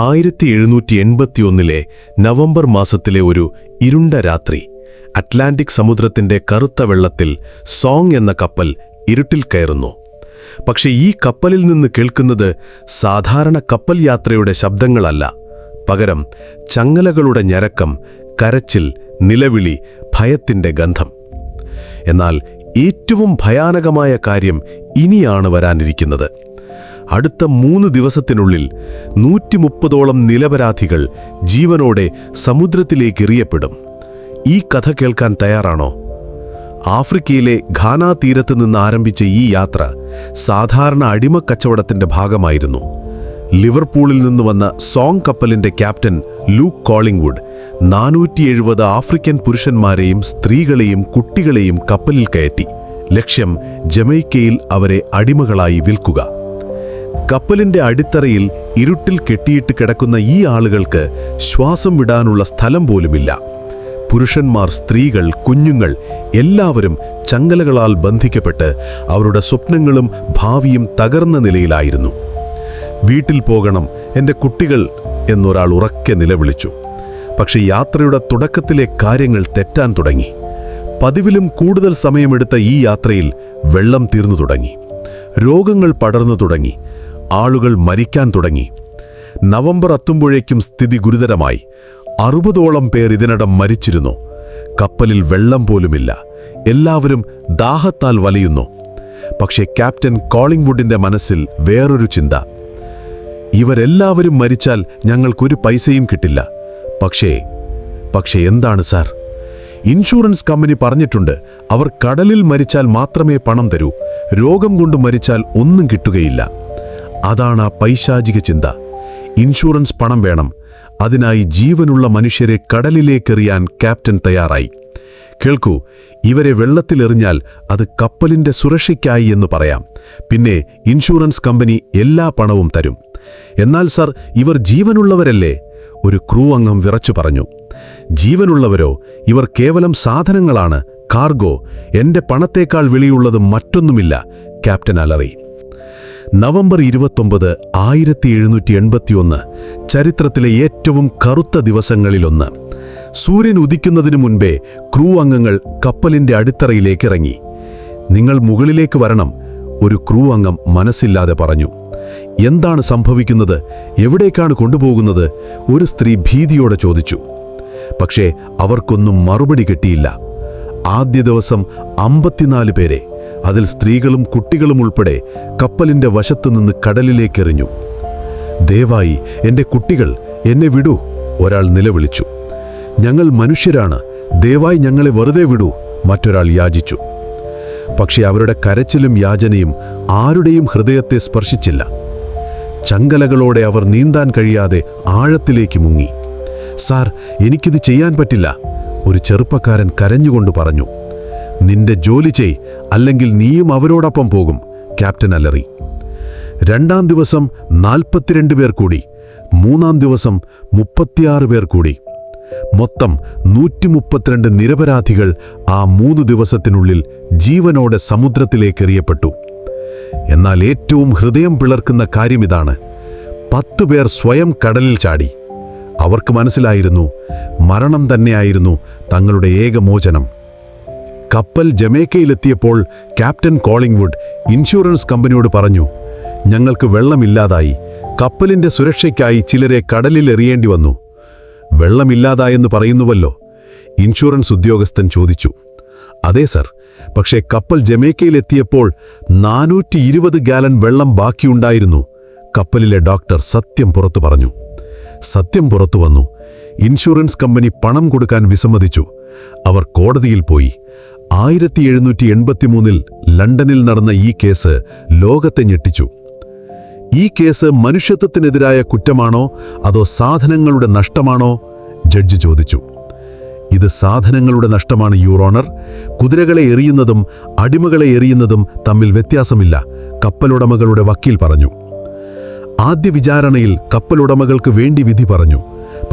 ആയിരത്തി എഴുന്നൂറ്റി എൺപത്തിയൊന്നിലെ നവംബർ മാസത്തിലെ ഒരു ഇരുണ്ട രാത്രി അറ്റ്ലാന്റിക് സമുദ്രത്തിന്റെ കറുത്ത വെള്ളത്തിൽ സോങ് എന്ന കപ്പൽ ഇരുട്ടിൽ കയറുന്നു. പക്ഷെ ഈ കപ്പലിൽ നിന്ന് കേൾക്കുന്നത് സാധാരണ കപ്പൽ യാത്രയുടെ ശബ്ദങ്ങളല്ല. പകരം ചങ്ങലകളുടെ ഞരക്കം കരച്ചിൽ നിലവിളി ഭയത്തിന്റെ ഗന്ധം. എന്നാൽ ഏറ്റവും ഭയാനകമായ കാര്യം ഇനിയാണ് വരാനിരിക്കുന്നത്. അടുത്ത മൂന്ന് ദിവസത്തിനുള്ളിൽ നൂറ്റി മുപ്പതോളം നിലപരാധികൾ ജീവനോടെ സമുദ്രത്തിലേക്ക് എറിയപ്പെടും ഈ കഥ കേൾക്കാൻ തയ്യാറാണോ? ആഫ്രിക്കയിലെ ഘാന തീരത്ത് നിന്ന് ആരംഭിച്ച ഈ യാത്ര സാധാരണ അടിമക്കച്ചവടത്തിന്റെ ഭാഗമായിരുന്നു. ലിവർപൂളിൽ നിന്ന് വന്ന സോങ് കപ്പലിന്റെ ക്യാപ്റ്റൻ ലൂക്ക് കോളിംഗ്വുഡ് നാനൂറ്റി എഴുപത് ആഫ്രിക്കൻ പുരുഷന്മാരെയും സ്ത്രീകളെയും കുട്ടികളെയും കപ്പലിൽ കയറ്റി. ലക്ഷ്യം ജമൈക്കയിൽ അവരെ അടിമകളായി വിൽക്കുക. കപ്പലിന്റെ അടിത്തറയിൽ ഇരുട്ടിൽ കെട്ടിയിട്ട് കിടക്കുന്ന ഈ ആളുകൾക്ക് ശ്വാസം വിടാനുള്ള സ്ഥലം പോലുമില്ല. പുരുഷന്മാർ സ്ത്രീകൾ കുഞ്ഞുങ്ങൾ എല്ലാവരും ചങ്ങലകളാൽ ബന്ധിക്കപ്പെട്ട് അവരുടെ സ്വപ്നങ്ങളും ഭാവിയും തകർന്ന നിലയിലായിരുന്നു. വീട്ടിൽ പോകണം എന്റെ കുട്ടികൾ എന്നൊരാൾ ഉറക്കെ നിലവിളിച്ചു. പക്ഷെ യാത്രയുടെ തുടക്കത്തിലെ കാര്യങ്ങൾ തെറ്റാൻ തുടങ്ങി. പതിവിലും കൂടുതൽ സമയമെടുത്ത ഈ യാത്രയിൽ വെള്ളം തീർന്നു തുടങ്ങി. രോഗങ്ങൾ പടർന്നു തുടങ്ങി. ആളുകൾ മരിക്കാൻ തുടങ്ങി. നവംബർ എത്തുമ്പോഴേക്കും സ്ഥിതി ഗുരുതരമായി. അറുപതോളം പേർ ഇതിനിടം മരിച്ചിരുന്നു. കപ്പലിൽ വെള്ളം പോലുമില്ല. എല്ലാവരും ദാഹത്താൽ വലയുന്നു. പക്ഷേ ക്യാപ്റ്റൻ കോളിംഗ്വുഡിന്റെ മനസ്സിൽ വേറൊരു ചിന്ത. ഇവരെല്ലാവരും മരിച്ചാൽ ഞങ്ങൾക്കൊരു പൈസയും കിട്ടില്ല. പക്ഷേ പക്ഷേ എന്താണ് സാർ? ഇൻഷുറൻസ് കമ്പനി പറഞ്ഞിട്ടുണ്ട് അവർ കടലിൽ മരിച്ചാൽ മാത്രമേ പണം തരൂ. രോഗം കൊണ്ട് മരിച്ചാൽ ഒന്നും കിട്ടുകയില്ല. അതാണ് ആ പൈശാചിക ചിന്ത. ഇൻഷുറൻസ് പണം വേണം. അതിനായി ജീവനുള്ള മനുഷ്യരെ കടലിലേക്കെറിയാൻ ക്യാപ്റ്റൻ തയ്യാറായി. കേൾക്കൂ ഇവരെ വെള്ളത്തിലെറിഞ്ഞാൽ അത് കപ്പലിന്റെ സുരക്ഷയ്ക്കായി എന്ന് പറയാം. പിന്നെ ഇൻഷുറൻസ് കമ്പനി എല്ലാ പണവും തരും. എന്നാൽ സർ ഇവർ ജീവനുള്ളവരല്ലേ? ഒരു ക്രൂ അംഗം വിറച്ചു പറഞ്ഞു. ജീവനുള്ളവരോ? ഇവർ കേവലം സാധനങ്ങളാണ് കാർഗോ. എന്റെ പണത്തേക്കാൾ വിളിയുള്ളത് മറ്റൊന്നുമില്ല ക്യാപ്റ്റൻ അലറി. നവംബർ ഇരുപത്തൊമ്പത് ആയിരത്തി എഴുന്നൂറ്റി എൺപത്തിയൊന്ന് ചരിത്രത്തിലെ ഏറ്റവും കറുത്ത ദിവസങ്ങളിലൊന്ന്. സൂര്യൻ ഉദിക്കുന്നതിനു മുൻപേ ക്രൂ അംഗങ്ങൾ കപ്പലിന്റെ അടിത്തറയിലേക്ക് ഇറങ്ങി നിങ്ങൾ മുകളിലേക്ക് വരണം ഒരു ക്രൂ അംഗം മനസ്സില്ലാതെ പറഞ്ഞു. എന്താണ് സംഭവിക്കുന്നത്? എവിടേക്കാണ് കൊണ്ടുപോകുന്നത്? ഒരു സ്ത്രീ ഭീതിയോടെ ചോദിച്ചു. പക്ഷേ അവർക്കൊന്നും മറുപടി കിട്ടിയില്ല. ആദ്യ ദിവസം അമ്പത്തിനാല് പേരെ അതിൽ സ്ത്രീകളും കുട്ടികളും ഉൾപ്പെടെ കപ്പലിന്റെ വശത്തുനിന്ന് കടലിലേക്കെറിഞ്ഞു. ദയവായി എന്റെ കുട്ടികൾ എന്നെ വിടൂ ഒരാൾ നിലവിളിച്ചു. ഞങ്ങൾ മനുഷ്യരാണ് ദയവായി ഞങ്ങളെ വെറുതെ വിടൂ മറ്റൊരാൾ യാചിച്ചു. പക്ഷേ അവരുടെ കരച്ചിലും യാചനയും ആരുടെയും ഹൃദയത്തെ സ്പർശിച്ചില്ല. ചങ്കലകളോടെ അവർ നീന്താൻ കഴിയാതെ ആഴത്തിലേക്ക് മുങ്ങി. സാർ എനിക്കിത് ചെയ്യാൻ പറ്റില്ല ഒരു ചെറുപ്പക്കാരൻ കരഞ്ഞുകൊണ്ട് പറഞ്ഞു. നിന്റെ ജോലി ചെയ് അല്ലെങ്കിൽ നീയും അവരോടൊപ്പം പോകും ക്യാപ്റ്റൻ അലറി രണ്ടാം ദിവസം നാൽപ്പത്തിരണ്ട് പേർ കൂടി മൂന്നാം ദിവസം മുപ്പത്തിയാറ് പേർ കൂടി. മൊത്തം നൂറ്റി മുപ്പത്തിരണ്ട് നിരപരാധികൾ ആ മൂന്ന് ദിവസത്തിനുള്ളിൽ ജീവനോടെ സമുദ്രത്തിലേക്കെറിയപ്പെട്ടു. എന്നാൽ ഏറ്റവും ഹൃദയം പിളർക്കുന്ന കാര്യം ഇതാണ്. പത്തു പേർ സ്വയം കടലിൽ ചാടി. അവർക്ക് മനസ്സിലായിരുന്നു മരണം തന്നെയായിരുന്നു തങ്ങളുടെ ഏകമോചനം. കപ്പൽ ജമേക്കയിലെത്തിയപ്പോൾ ക്യാപ്റ്റൻ കോളിംഗ്വുഡ് ഇൻഷുറൻസ് കമ്പനിയോട് പറഞ്ഞു ഞങ്ങൾക്ക് വെള്ളമില്ലാതായി. കപ്പലിന്റെ സുരക്ഷയ്ക്കായി ചിലരെ കടലിൽ എറിയേണ്ടി വന്നു. വെള്ളമില്ലാതായെന്ന് പറയുന്നുവല്ലോ ഇൻഷുറൻസ് ഉദ്യോഗസ്ഥൻ ചോദിച്ചു. അതെ സർ പക്ഷേ കപ്പൽ ജമേക്കയിലെത്തിയപ്പോൾ നാനൂറ്റി ഇരുപത് ഗാലൻ വെള്ളം ബാക്കിയുണ്ടായിരുന്നു കപ്പലിലെ ഡോക്ടർ സത്യം പുറത്തു പറഞ്ഞു. സത്യം പുറത്തു വന്നു. ഇൻഷുറൻസ് കമ്പനി പണം കൊടുക്കാൻ വിസമ്മതിച്ചു. അവർ കോടതിയിൽ പോയി. ആയിരത്തി എഴുന്നൂറ്റി എൺപത്തിമൂന്നിൽ ലണ്ടനിൽ നടന്ന ഈ കേസ് ലോകത്തെ ഞെട്ടിച്ചു. ഈ കേസ് മനുഷ്യത്വത്തിനെതിരായ കുറ്റമാണോ അതോ സാധനങ്ങളുടെ നഷ്ടമാണോ? ജഡ്ജി ചോദിച്ചു. ഇത് സാധനങ്ങളുടെ നഷ്ടമാണ് യൂറോണർ കുതിരകളെ എറിയുന്നതും അടിമകളെ എറിയുന്നതും തമ്മിൽ വ്യത്യാസമില്ല കപ്പലുടമകളുടെ വക്കീൽ പറഞ്ഞു. ആദ്യ വിചാരണയിൽ കപ്പലുടമകൾക്ക് വേണ്ടി വിധി പറഞ്ഞു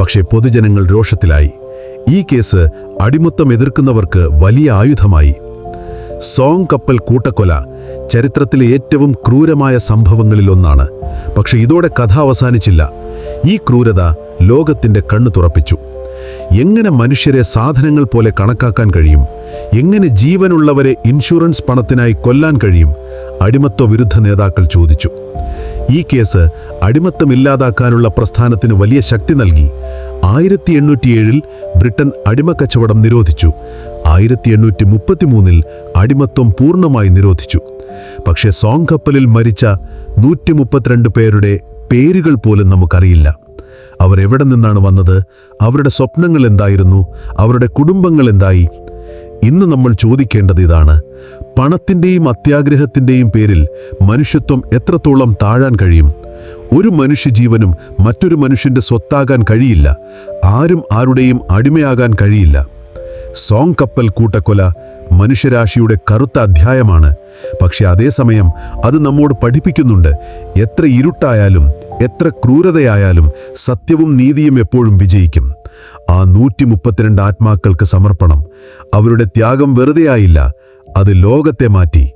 പക്ഷേ പൊതുജനങ്ങൾ രോഷത്തിലായി. ഈ കേസ് അടിമത്തം എതിർക്കുന്നവർക്ക് വലിയ ആയുധമായി. സോങ് കപ്പൽ കൂട്ടക്കൊല ചരിത്രത്തിലെ ഏറ്റവും ക്രൂരമായ സംഭവങ്ങളിലൊന്നാണ്. പക്ഷെ ഇതോടെ കഥ അവസാനിച്ചില്ല. ഈ ക്രൂരത ലോകത്തിന്റെ കണ്ണു തുറപ്പിച്ചു. എങ്ങനെ മനുഷ്യരെ സാധനങ്ങൾ പോലെ കണക്കാക്കാൻ കഴിയും? എങ്ങനെ ജീവനുള്ളവരെ ഇൻഷുറൻസ് പണത്തിനായി കൊല്ലാൻ കഴിയും? അടിമത്വ വിരുദ്ധ നേതാക്കൾ ചോദിച്ചു. ഈ കേസ് അടിമത്തം ഇല്ലാതാക്കാനുള്ള പ്രസ്ഥാനത്തിന് വലിയ ശക്തി നൽകി. ആയിരത്തി എണ്ണൂറ്റിയേഴിൽ ബ്രിട്ടൻ അടിമക്കച്ചവടം നിരോധിച്ചു. ആയിരത്തി എണ്ണൂറ്റി മുപ്പത്തിമൂന്നിൽ അടിമത്വം പൂർണമായി നിരോധിച്ചു. പക്ഷേ സോങ് കപ്പലിൽ മരിച്ച നൂറ്റി മുപ്പത്തിരണ്ട് പേരുടെ പേരുകൾ പോലും നമുക്കറിയില്ല. അവർ എവിടെ നിന്നാണ് വന്നത്? അവരുടെ സ്വപ്നങ്ങൾ എന്തായിരുന്നു? അവരുടെ കുടുംബങ്ങൾ എന്തായി? ഇന്ന് നമ്മൾ ചോദിക്കേണ്ടത് ഇതാണ്. പണത്തിന്റെയും അത്യാഗ്രഹത്തിന്റെയും പേരിൽ മനുഷ്യത്വം എത്രത്തോളം താഴാൻ കഴിയും? ഒരു മനുഷ്യജീവനും മറ്റൊരു മനുഷ്യന്റെ സ്വത്താകാൻ കഴിയില്ല. ആരും ആരുടെയും അടിമയാകാൻ കഴിയില്ല. സോങ് കപ്പൽ കൂട്ടക്കൊല മനുഷ്യരാശിയുടെ കറുത്ത അധ്യായമാണ്. പക്ഷെ അതേസമയം അത് നമ്മോട് പഠിപ്പിക്കുന്നുണ്ട്. എത്ര ഇരുട്ടായാലും എത്ര ക്രൂരതയായാലും സത്യവും നീതിയും എപ്പോഴും വിജയിക്കും. ആ നൂറ്റി മുപ്പത്തിരണ്ട് ആത്മാക്കൾക്ക് സമർപ്പണം. അവരുടെ ത്യാഗം വെറുതെയായില്ല. അത് ലോകത്തെ മാറ്റി.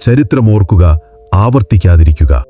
ചരിത്രമോർക്കുക ആവർത്തിക്കാതിരിക്കുക.